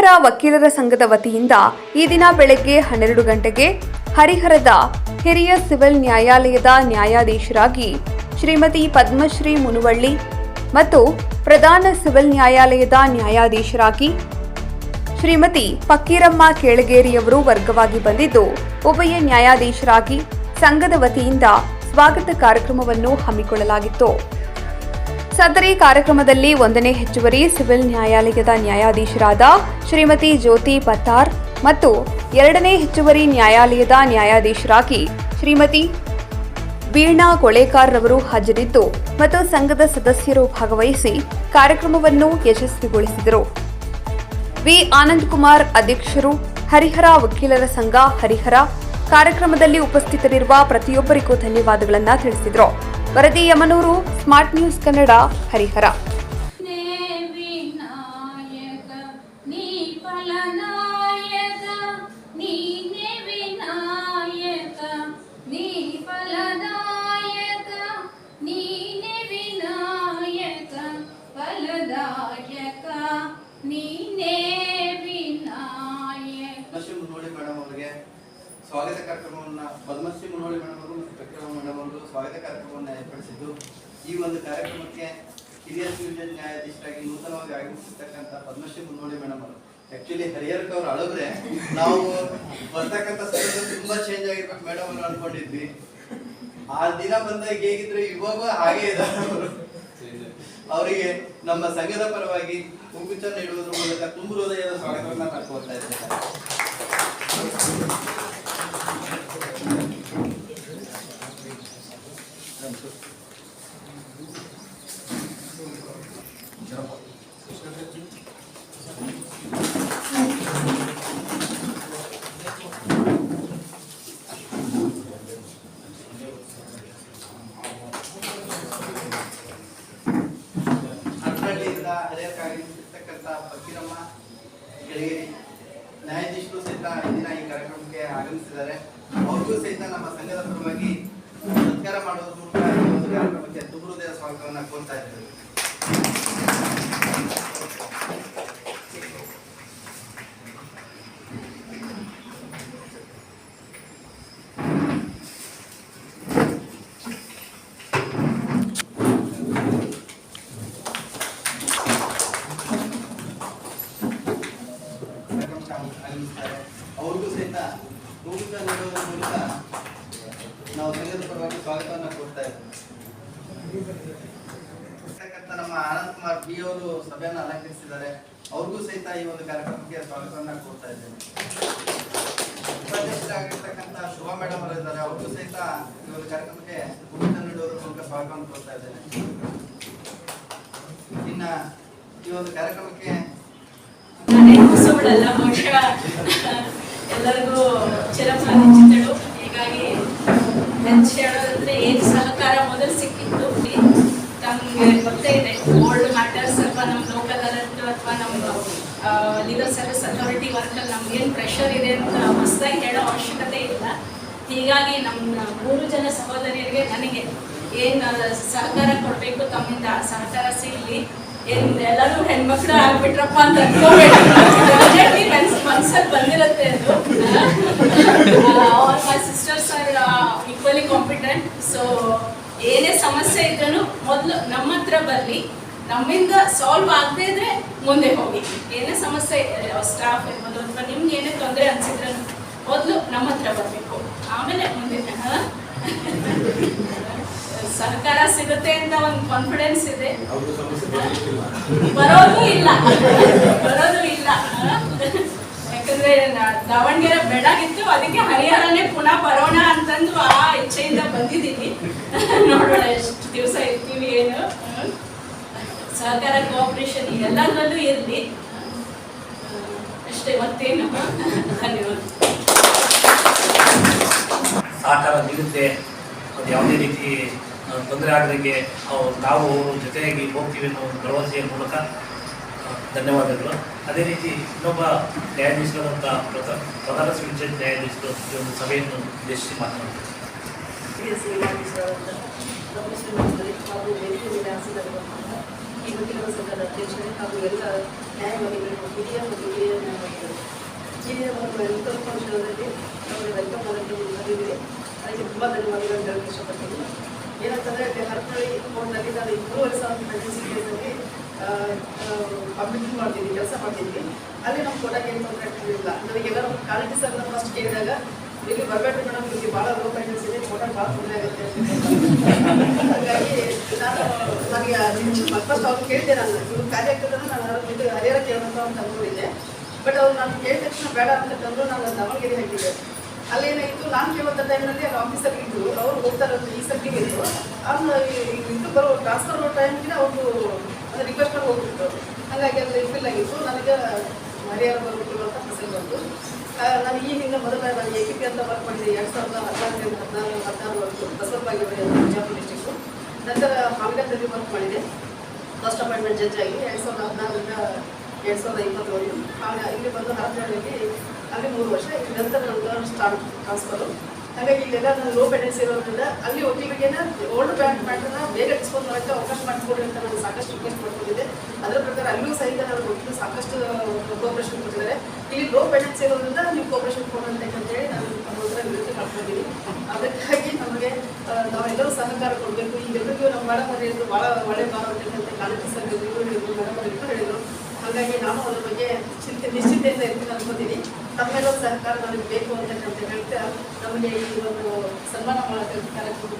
ಹರಿಹರ ವಕೀಲರ ಸಂಘದ ವತಿಯಿಂದ ಈ ದಿನ ಬೆಳಗ್ಗೆ ಹನ್ನೆರಡು ಗಂಟೆಗೆ ಹರಿಹರದ ಹಿರಿಯ ಸಿವಿಲ್ ನ್ಯಾಯಾಲಯದ ನ್ಯಾಯಾಧೀಶರಾಗಿ ಶ್ರೀಮತಿ ಪದ್ಮಶ್ರೀ ಮುನುವಳ್ಳಿ ಮತ್ತು ಪ್ರಧಾನ ಸಿವಿಲ್ ನ್ಯಾಯಾಲಯದ ನ್ಯಾಯಾಧೀಶರಾಗಿ ಶ್ರೀಮತಿ ಫಕ್ಕೀರಮ್ಮ ಕೇಳಗೇರಿಯವರು ವರ್ಗವಾಗಿ ಬಂದಿದ್ದು, ಉಭಯ ನ್ಯಾಯಾಧೀಶರಾಗಿ ಸಂಘದ ವತಿಯಿಂದ ಸ್ವಾಗತ ಕಾರ್ಯಕ್ರಮವನ್ನು ಹಮ್ಮಿಕೊಳ್ಳಲಾಗಿತ್ತು. ಸದರಿ ಕಾರ್ಯಕ್ರಮದಲ್ಲಿ ಒಂದನೇ ಹೆಚ್ಚುವರಿ ಸಿವಿಲ್ ನ್ಯಾಯಾಲಯದ ನ್ಯಾಯಾಧೀಶರಾದ ಶ್ರೀಮತಿ ಜ್ಯೋತಿ ಪತ್ತಾರ್ ಮತ್ತು ಎರಡನೇ ಹೆಚ್ಚುವರಿ ನ್ಯಾಯಾಲಯದ ನ್ಯಾಯಾಧೀಶರಾಗಿ ಶ್ರೀಮತಿ ವೀಣಾ ಕೊಳೇಕಾರ್ ರವರು ಹಾಜರಿದ್ದು ಮತ್ತು ಸಂಘದ ಸದಸ್ಯರು ಭಾಗವಹಿಸಿ ಕಾರ್ಯಕ್ರಮವನ್ನು ಯಶಸ್ವಿಗೊಳಿಸಿದರು. ವಿ. ಆನಂದ್ ಕುಮಾರ್ ಅಧ್ಯಕ್ಷರು ಹರಿಹರ ವಕೀಲರ ಸಂಘ ಹರಿಹರ ಕಾರ್ಯಕ್ರಮದಲ್ಲಿ ಉಪಸ್ಥಿತರಿರುವ ಪ್ರತಿಯೊಬ್ಬರಿಗೂ ಧನ್ಯವಾದಗಳನ್ನು ತಿಳಿಸಿದರು. ವರದಿ ಯಮನೂರು ಸ್ಮಾರ್ಟ್ ನ್ಯೂಸ್ ಕನ್ನಡ ಹರಿಹರ. ನೇ ವಿನಾಯಕ ನೀ ಫಲನಾಯಕ ನೀನೇ ವಿನಾಯಕ ನೀ ಫಲದಾಯಕ ನೀನೇ ವಿನಾಯಕ ಫಲದಾಯಕ ನೀನೇ ವಿನಾಯಕ ಪದ್ಮಶ್ರೀ ಮುನ್ನೋಳಿ ಮೇಡಮ್ ಅವರಿಗೆ ಸ್ವಾಗತ ಕಾರ್ಯಕ್ರಮವನ್ನು ಪದ್ಮಶ್ರೀ ಮುನ್ನೋಳಿ ಮೇಡಮ್ ಅವರು ಮತ್ತು ಪ್ರಕ್ರಮ ಅವರು ಸ್ವಾಗತ ಕಾರ್ಯಕ್ರಮವನ್ನು ಏರ್ಪಡಿಸಿದ್ದು, ಈ ಒಂದು ಕಾರ್ಯಕ್ರಮಕ್ಕೆ ಹಿರಿಯ ಸಿವಿಲ್ ನ್ಯಾಯಾಧೀಶರಾಗಿ ನೂತನವಾಗಿ ಆಗಮಿಸಿರ್ತಕ್ಕಂಥ ಪದ್ಮಶ್ರೀ ಮುನ್ನೋಳಿ ಮೇಡಮ್ ಅವರು. ಆಕ್ಚುಲಿ ಹರಿಹರಕ್ಕೆ ಅವ್ರು ಅಳದ್ರೆ ನಾವು ಬರ್ತಕ್ಕಂಥ ತುಂಬಾ ಚೇಂಜ್ ಆಗಿರ್ಬೇಕು ಮೇಡಮ್ ಅವರು ಅನ್ಕೊಂಡಿದ್ವಿ. ಆ ದಿನ ಬಂದಾಗ ಹೇಗಿದ್ರು ಇವಾಗ ಹಾಗೆ ಇದ್ದಾರೆ ಅವರು. ಅವರಿಗೆ ನಮ್ಮ ಸಂಘದ ಪರವಾಗಿ ಕುಂಕುಚ ನೀಡುವುದರ ಮೂಲಕ ತುಂಬ ಹೃದಯದ ಸ್ವಾಗತವನ್ನು ಕಳ್ಕೊಳ್ತಾ ಇದ್ದೇನೆ. ಇಂದಿನ ಈ ಕಾರ್ಯಕ್ರಮಕ್ಕೆ ಆಗಮಿಸಿದ್ದಾರೆ. ಅವ್ರಿಗೂ ಸಹಿತ ನಮ್ಮ ಸಂಘದ ಪರವಾಗಿ ಸತ್ಕಾರ ಮಾಡೋದ್ರ ಮೂಲಕ ಈ ಒಂದು ಕಾರ್ಯಕ್ರಮಕ್ಕೆ ತುಂಬ ಹೃದಯ ಸ್ವಾಗತವನ್ನ ಕೋರ್ತಾ ಇದ್ದೇವೆ ಕಾರ್ಯಕ್ರಮಕ್ಕೆ ಆಗಮಿಸ್ತಾರೆ ಅವ್ರಿಗೂ ಸಹಿತ ಭೂಮಿಕ ನೀಡುವುದರ ಮೂಲಕ ನಾವು ಸಂಘದ ಪರವಾಗಿ ಸ್ವಾಗತವನ್ನು ಕೊಡ್ತಾ ಇದ್ದೇವೆ. ನಮ್ಮ ಆನಂದ್ ಕುಮಾರ್ ಬಿ ಅವರು ಸಭೆಯನ್ನು ಅಲಂಕರಿಸಿದ್ದಾರೆ. ಅವ್ರಿಗೂ ಸಹಿತ ಈ ಒಂದು ಕಾರ್ಯಕ್ರಮಕ್ಕೆ ಸ್ವಾಗತವನ್ನು ಕೊಡ್ತಾ ಇದ್ದೇನೆ. ಉಪಾಧ್ಯಕ್ಷರಾಗಿರ್ತಕ್ಕಂಥ ಶುಭಾ ಮೇಡಮ್ ಅವರು ಇದ್ದಾರೆ. ಅವ್ರಿಗೂ ಸಹಿತ ಈ ಒಂದು ಕಾರ್ಯಕ್ರಮಕ್ಕೆ ಭೂಮಿಕ ನೀಡುವುದರ ಮೂಲಕ ಸ್ವಾಗತವನ್ನು ಕೊಡ್ತಾ ಇದ್ದೇನೆ. ಇನ್ನ ಈ ಒಂದು ಕಾರ್ಯಕ್ರಮಕ್ಕೆ ನಾನೇ ಹೊಸಬಳಲ್ಲ ಹಂಚಿದಳು ಎಲ್ಲರಿಗೂ ಹೀಗಾಗಿ ಹೆಂಚಿ ಹೇಳೋದಂದ್ರೆ ಏನು ಸಹಕಾರ ಮೊದಲು ಸಿಕ್ಕಿತ್ತು. ನಮ್ಗೆ ಗೊತ್ತೇ ಇದೆ ಓಲ್ಡ್ ಮ್ಯಾಟರ್ಸ್ ಅಥವಾ ನಮ್ಮ ಲೋಕಲ್ ಅಥವಾ ನಮ್ಮ ಲೀಗಲ್ ಸರ್ವಿಸ್ ಅಥಾರಿಟಿ ವರ್ಕಲ್ಲಿ ನಮ್ಗೇನು ಪ್ರೆಷರ್ ಇದೆ ಅಂತ ಹೊಸದಾಗಿ ಹೇಳೋ ಅವಶ್ಯಕತೆ ಇಲ್ಲ. ಹೀಗಾಗಿ ನಮ್ಮ ಮೂರು ಜನ ಸಹೋದರಿಯರಿಗೆ ನನಗೆ ಏನು ಸಹಕಾರ ಕೊಡಬೇಕು ತಮ್ಮಿಂದ ಸಹಕಾರ ಸಿಗಲಿ. ಎಲ್ಲರೂ ಹೆಣ್ಮಕ್ಳು ಆಗ್ಬಿಟ್ರಪ್ಪ ಅಂತ ಅನ್ಕೋಬೇಡಿ. ಮನ್ಸಲ್ಲಿ ಬಂದಿರತ್ತೆ ಅದು. My sisters are equally competent so ಏನೇ ಸಮಸ್ಯೆ ಇದ್ರೂ ಮೊದಲು ನಮ್ಮ ಹತ್ರ ಬರಲಿ ನಮ್ಮಿಂದ ಸಾಲ್ವ್ ಆಗದೇ ಇದ್ರೆ ಮುಂದೆ ಹೋಗಿ. ಏನೇ ಸಮಸ್ಯೆ ಸ್ಟಾಫ್ ಇರ್ಬೋದು ಅಥವಾ ನಿಮ್ಗೆ ಏನೇ ತೊಂದರೆ ಅನ್ಸಿದ್ರು ಮೊದಲು ನಮ್ಮ ಹತ್ರ ಬರಬೇಕು. ಆಮೇಲೆ ಮುಂದೆ? ಸಹಕಾರ ಸಿಗುತ್ತೆ ಅಂತ ಒಂದು ಕಾನ್ಫಿಡೆನ್ಸ್ ಇದೆ. ಬರೋದು ಇಲ್ಲ. ಬರೋದು ಇಲ್ಲ. ಯಾಕಂದ್ರೆ ನಾ- ದಾವಣಗೆರೆ ಬೆಳಗಿತ್ತು ಅದಕ್ಕೆ ಹರಿಹರನೇ ಪುನಃ ಬರೋಣ ಅಂತಂದು ಆ ಇಚ್ಛೆಯಿಂದ ಬಂದಿದ್ದೀನಿ. ನೋಡೋಣ ಎಷ್ಟು ದಿವಸ ಇರ್ತೀವಿ ಏನು. ಸಹಕಾರ ಕೋಆಪರೇಷನ್ ಎಲ್ಲದರಲ್ಲೂ ಇರಲಿ. ಅಷ್ಟೇ ಮತ್ತೇನು? ಧನ್ಯವಾದ. ಸಹಕಾರ ನೀಡುತ್ತೆ. ಅದು ಯಾವುದೇ ರೀತಿ ತೊಂದರೆ ಅವ್ರು ನಾವು ಅವರು ಜೊತೆಯಾಗಿ ಹೋಗ್ತೀವಿ ಅನ್ನೋ ಒಂದು ಭರವಸೆಯ ಮೂಲಕ ಧನ್ಯವಾದಗಳು. ಅದೇ ರೀತಿ ಇನ್ನೊಬ್ಬ ನ್ಯಾಯಾಧೀಶರಾದಂಥ ಪ್ರಧಾನ ಸಿವಿಲ್ ಜಡ್ಜ್ ನ್ಯಾಯಾಧೀಶರು ಈ ಒಂದು ಸಭೆಯನ್ನು ಉದ್ದೇಶಿಸಿ ವಿನ್ಯಾಸದಲ್ಲಿರುವಂತಹ ಈ ವಕೀಲರ ಸಂಘದ ಅಧ್ಯಕ್ಷರೇ ಹಾಗೂ ಹಿರಿಯ ಮತ್ತು ಹಿರಿಯ ನ್ಯಾಯವಾದಿಗಳು. ಹಿರಿಯ ಮತ್ತು ವೆಲ್ಕಮ್ ಫಂಕ್ಷನಲ್ಲಿ ನಮಗೆ ವೆಲ್ಕಮ್ ಮಾಡೋಕ್ಕೆ ಅದಕ್ಕೆ ತುಂಬ ಧನ್ಯವಾದಗಳು ಇಷ್ಟಪಡ್ತೀನಿ. ಏನಂತಂದರೆ ಹರಪಳ್ಳಿ ಕೋರ್ಟ್ನಲ್ಲಿ ನಾನು ಮೂರುವರೆ ಸಾವಿರ ಪ್ರೆಗ್ನೆನ್ಸಿ ಕೇಸಲ್ಲಿ ಮಾಡ್ತಿದ್ವಿ, ಕೆಲಸ ಮಾಡ್ತಿದ್ವಿ. ಅಲ್ಲಿ ನಮ್ಮ ಕೊಡಕ್ಕೆ ಏನು ತೊಂದರೆ ಆಗ್ತಿರಲಿಲ್ಲ. ನನಗೆಲ್ಲ ಕ್ವಾಲಿಟಿ ಸರ್ ಫಸ್ಟ್ ಕೇಳಿದಾಗ, ಇಲ್ಲಿ ಬರಬೇಡ್ರಿ ಮೇಡಮ್ ಇಲ್ಲಿ ಭಾಳ ಲೋ ಪ್ರೆಗ್ನೆನ್ಸಿ ಇದೆ ಕೊಡಕ್ಕೆ ಭಾಳ ತೊಂದರೆ ಆಗುತ್ತೆ. ಹಾಗಾಗಿ ನಾನು ನನಗೆ ಫಸ್ಟ್ ಅವ್ರು ಕೇಳಿದೆ ನಾನು. ಇವ್ರು ಕಾರ್ಯ ಆಗ್ತದನ್ನ ನಾನು ಅವ್ರ ಇದು ಹರಿಹರ ಕೇಳೋಂತ ಅಂತ ಅಂದ್ಕೊಂಡಿದ್ದೆ. ಬಟ್ ಅವ್ರು ನಾನು ಕೇಳಿದ ತಕ್ಷಣ ಬೇಡ ಅಂತ ತಂದು ನಾನು ದಾವಣಗೆರೆ ಹಾಕಿದ್ದೆ. ಅಲ್ಲೇನಾಯಿತು ನಾನು ಕೇಳುವಂಥ ಟೈಮ್ನಲ್ಲಿ ಅಲ್ಲಿ ಆಫೀಸರ್ ಇದ್ದು ಅವ್ರು ಹೋಗ್ತಾರೆ ಈ ಸರ್ಟಿಗೆ ಇದ್ದು ಅವ್ರನ್ನ ಇದು ಬರೋ ಟ್ರಾನ್ಸ್ಫರ್ ಮಾಡೋ ಟೈಮ್ಗೆ ಅವ್ರದ್ದು ಅದು ಮಾಡಿ ಹೋಗ್ಬಿಟ್ಟು ಹಾಗಾಗಿ ಅಲ್ಲಿ ಫಿಲ್ ಆಗಿತ್ತು. ನನಗೆ ಮರ್ಯಾದ ಬರಬೇಕು ಅಂತ ಹೆಸರು ಬಂತು ನಾನು ಈ ಹಿಂದೆ ಮೊದಲ ನಾನು ಎ ಪಿ ಅಂತ ವರ್ಕ್ ಮಾಡಿದೆ ಎರಡು ಸಾವಿರದ ಹದಿನಾಲ್ಕರಿಂದ ಹದಿನಾರು ಹದಿನಾರು ವರ್ಷ ಬಸವರಾಗಿದ್ದೆ ಬಿಜಾಪುರ ಡಿಸ್ಟಿಕ್ಕು ನಂತರ ಹಾವಿಲದಲ್ಲಿ ವರ್ಕ್ ಮಾಡಿದೆ. ಫಸ್ಟ್ ಅಪಾಯಿಂಟ್ಮೆಂಟ್ ಜಡ್ಜ್ ಆಗಿ ಎರಡು ಸಾವಿರದ ಹದಿನಾರರಿಂದ ಎರಡು ಸಾವಿರದ ಇಪ್ಪತ್ತೊಂದು. ಆಗ ಇಲ್ಲಿ ಬಂದು ಹರಪನಹಳ್ಳಿಯಲ್ಲಿ ಅಲ್ಲಿ ಮೂರು ವರ್ಷ ನಂತರ ನನಗೆ ಸ್ಟಾರ್ಟ್ ಟ್ರಾನ್ಸ್ಫರು ಹಾಗಾಗಿ ಇಲ್ಲೆಲ್ಲ ನಾನು ಲೋ ಪೆಂಡೆನ್ಸ್ ಇರೋದ್ರಿಂದ ಅಲ್ಲಿ ವಕೀಲರಿಗೆ ಓಲ್ಡ್ ಬ್ಯಾಂಕ್ ಮ್ಯಾಟ್ರನ್ನ ಬೇಗ ಡಿಸ್ಪೋಸ್ ಮಾಡೋಕ್ಕೆ ಅವಕಾಶ ಮಾಡಿಕೊಡಿ ಅಂತ ನಾನು ಸಾಕಷ್ಟು ರಿಕ್ವೆಸ್ಟ್ ಮಾಡ್ಕೊಂಡಿದ್ದೆ. ಅದರ ಪ್ರಕಾರ ಅಲ್ಲೂ ಸಹಿತ ನಾನು ಒಟ್ಟಿಗೆ ಸಾಕಷ್ಟು ಕೋಪರೇಷನ್ ಕೊಟ್ಟಿದ್ದಾರೆ. ಇಲ್ಲಿ ಲೋ ಪೆಂಡೆನ್ಸ್ ಇರೋದ್ರಿಂದ ನೀವು ಕೋಪರೇಷನ್ ಕೊಡೋಂತೇಳಿ ನಾನು ತಮ್ಮ ಹತ್ರ ವಿನಂತಿ ಮಾಡ್ಕೊಂಡಿದ್ದೀನಿ. ಅದಕ್ಕಾಗಿ ನಮಗೆ ನಾವೆಲ್ಲರೂ ಸಹಕಾರ ಕೊಡಬೇಕು. ಈಗೆಲ್ಲರಿಗೂ ನಮ್ಮ ಮೇಡಮ್ ಅವರು ಭಾಳ ಒಳ್ಳೆ ಅಂತ ಕಾಲೇಜ್ ಸರ್ ಮೇಡಮ್ ಅವರು ಇಬ್ಬರು ಹೇಳಿದ್ರು. ಹಾಗಾಗಿ ನಾನು ಅದ್ರ ಬಗ್ಗೆ ಚಿಂತೆ, ನಿಶ್ಚಿತೆಯಿಂದ ಇರ್ತೀನಿ ಅನ್ಕೋತೀನಿ ತಮ್ಮೆಲ್ಲರ ಸಹಕಾರ ನಮಗೆ ಬೇಕು ಅಂತ ಹೇಳ್ತಾ ನಮಗೆ ಈ ಒಂದು ಸನ್ಮಾನ ಮಾಡೋಕ್ಕೆ ಕಾರ್ಯಕ್ರಮ